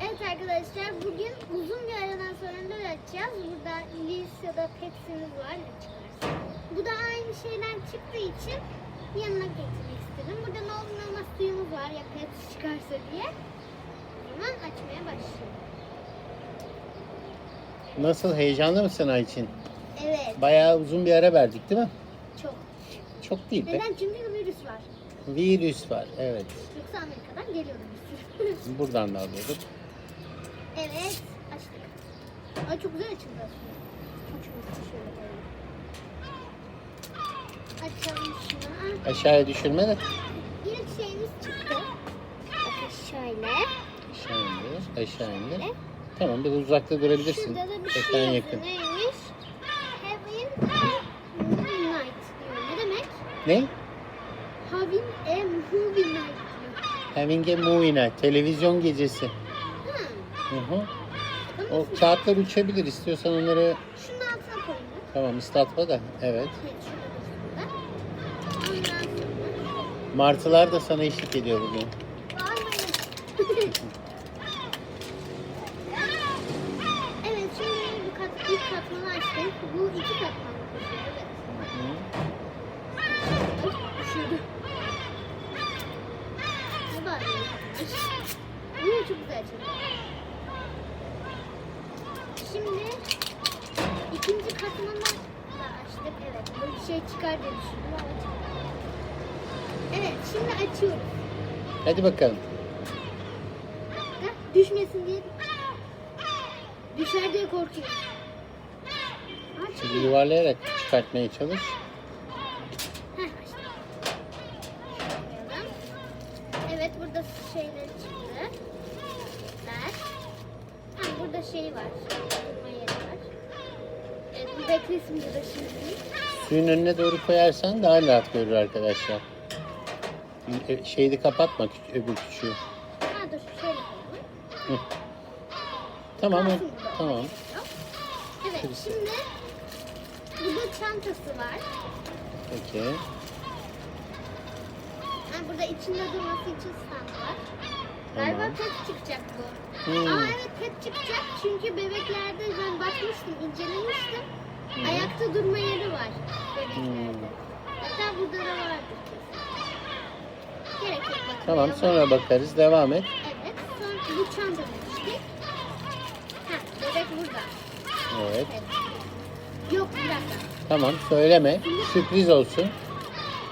Evet arkadaşlar bugün uzun bir aradan sonra LOL açacağız. Burada Lis ya da Pepsi'miz var ne çıkarsa. Bu da aynı şeyden çıktığı için yanına getirmek istedim. Burada ne olur ne olmaz suyumuz var ya Pepsi çıkarsa diye. O zaman açmaya başlıyorum. Nasıl heyecanlı mısın Ayçin? Evet Bayağı uzun bir ara verdik değil mi? çok. Çok değil be. Neden? Çünkü virüs var. Virüs var evet. Yoksa Amerika'dan geliyordu sürü. Buradan da alıyorduk. Evet açtık. Ay çok güzel açıldı aslında. Çok şöyle şöyle koyalım. Açalım şunu. Aşağıya düşürme de. İlk şeyimiz çıktı. Bakın şöyle. Aşağı indir. Aşağı indir. Tamam biraz uzakta durabilirsin. Şurada da bir şey yazıyor. yakın. Neymiş? Having a movie night diyor. Ne demek? Ne? Having a movie night diyor. Having a movie night. Televizyon gecesi. Hı. Hı. O kağıtlar uçabilir. İstiyorsan onları Şunun altına koyun. tamam ıslatma da. Evet. Evet da. Martılar da sana eşlik ediyor bugün. Bağırmayın. evet şimdi bu kat, ilk katmanı açtık. Bu iki katman. Evet. Hı. Ay, düşürdü. Ne bağırıyorsun? Bu çok güzel açıldı. Şimdi ikinci katmanı da açtık. Evet böyle bir şey çıkar diye düşündüm ama çıkmadı. Evet şimdi açıyoruz. Hadi bakalım. Bak, düşmesin diye. Düşer diye korkuyorum. Aç. Şimdi yuvarlayarak çıkartmaya çalış. Heh, açtım. Koyalım. Evet burada şeyler çıktı. Ver. Ha, burada şey var. Beklesin burada şimdi. Suyun önüne doğru koyarsan daha rahat görür arkadaşlar. Bir- Şeyi kapatma öbür küçüğü. Ha dur şöyle koyalım. Tamam o- Kalsın burada. tamam. Evet Birisi. şimdi burada çantası var. Peki. Ha, burada içinde durması için stand var. Galiba Tamam. pet çıkacak bu. Hmm. Aa evet pet çıkacak çünkü bebeklerde ben bakmıştım, incelemiştim. Hı. Ayakta durma yeri var bebeklerde. Hmm. Hatta burada da vardır kesin. Gerek yok bakmaya. Tamam sonra bakarız. Devam et. Evet sonra bu çanta demiştik. Heh bebek burada. Evet. Evet. Yok bir dakika. Tamam söyleme. Sürpriz olsun.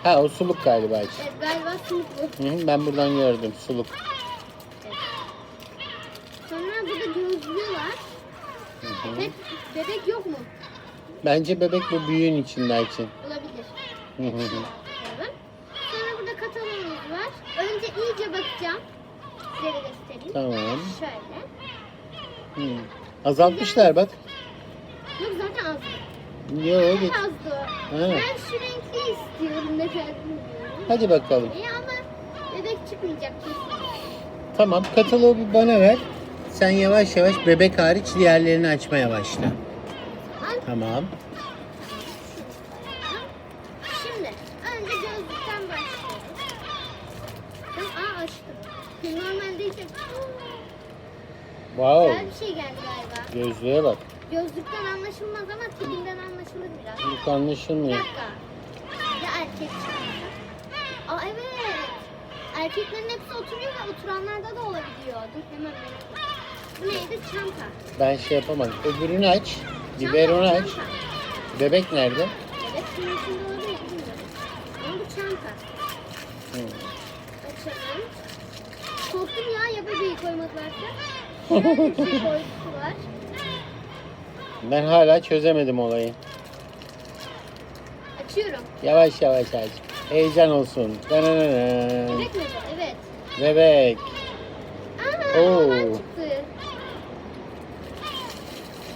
Ha o suluk galiba için. Evet galiba sınıf bu. Hı hı, ben buradan gördüm suluk. Evet. Sonra burada gözlüğü var. Hı hı. Pet, bebek yok mu? Bence bebek bu büyüğün içinde için. Olabilir. Hı hı hı. Bakalım. Sonra burada kataloğumuz var. Önce iyice bakacağım. Size de göstereyim. Tamam. Şöyle. Hı. Azaltmışlar bak. Yok zaten az. Yo geç. Azdı. Ha. Ben şu renkli istiyorum ne kadar bilmiyorum. Hadi bakalım. İyi ama bebek çıkmayacak kesin. Tamam kataloğu bir bana ver. Sen yavaş yavaş bebek hariç diğerlerini açmaya başla. Tamam. Şimdi önce gözlükten başlıyoruz. Aa açtım. Normalde ise Wow. güzel bir şey geldi galiba. Gözlüğe bak. Gözlükten anlaşılmaz ama tipinden anlaşılır biraz. Suluk Bir anlaşılmıyor. dakika. Ya erkek çıkıyor. Aa evet. Erkeklerin hepsi oturuyor ve oturanlarda da olabiliyor. Dur hemen merak Bu neydi? Çanta. Ben şey yapamadım. Öbürünü aç. Biberonu aç. Bebek nerede? Şunun içinde olabilir bilmiyorum. Ama bu çanta. Hı. Açalım. Korktum ya ya bebeği koymadılarsa. Şöyle bir şey var. Ben hala çözemedim olayı. Açıyorum. Yavaş yavaş aç. Heyecan olsun. Dananana. Bebek mi bu? Evet. Bebek. Aha Oo.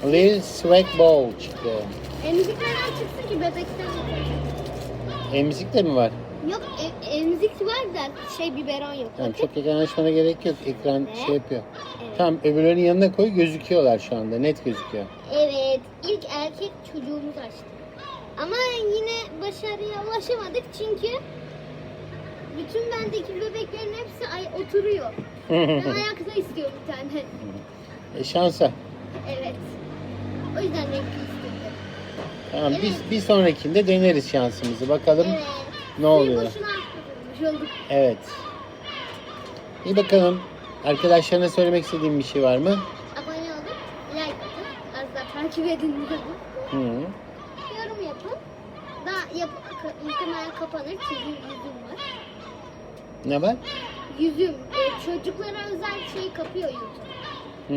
Çıktı. Lil Swag Ball çıktı. Emzik nereden çıksın ki bebekten? Emzik de mi var? Yok e- emzik var da şey biberon yok. Tamam, çok ekran açmana gerek yok. Ekran Evet. şey yapıyor. Evet. Tamam öbürlerinin yanına koy gözüküyorlar şu anda. Net gözüküyor. Evet, ilk erkek çocuğumuz açtı. Ama yine başarıya ulaşamadık çünkü bütün bendeki bebeklerin hepsi ay oturuyor. Ben ayakta istiyorum bir tane. e, şansa. Evet. İstedim. Tamam Evet. biz bir sonrakinde deneriz şansımızı. Bakalım Evet. ne oluyor. Suyu boşuna aktarılmış olduk. Evet. İyi bakalım. Arkadaşlarına söylemek istediğin bir şey var mı? Abone olun, like atın, az da takip edin diyorum. Hı. Yorum yapın. Daha yap ka- muhtemelen kapanır çünkü yüzüm var. Ne var? Yüzüm, e, çocuklara özel şey kapıyor YouTube. Hı.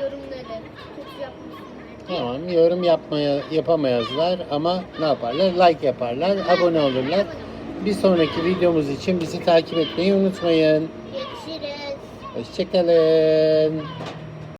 Yorumları. Kötü yapmışsınlar. Tamam. Yorum yapmaya yapamayazlar ama ne yaparlar? Like yaparlar, abone olurlar. Bir sonraki videomuz için bizi takip etmeyi unutmayın. Görüşürüz. Hoşçakalın.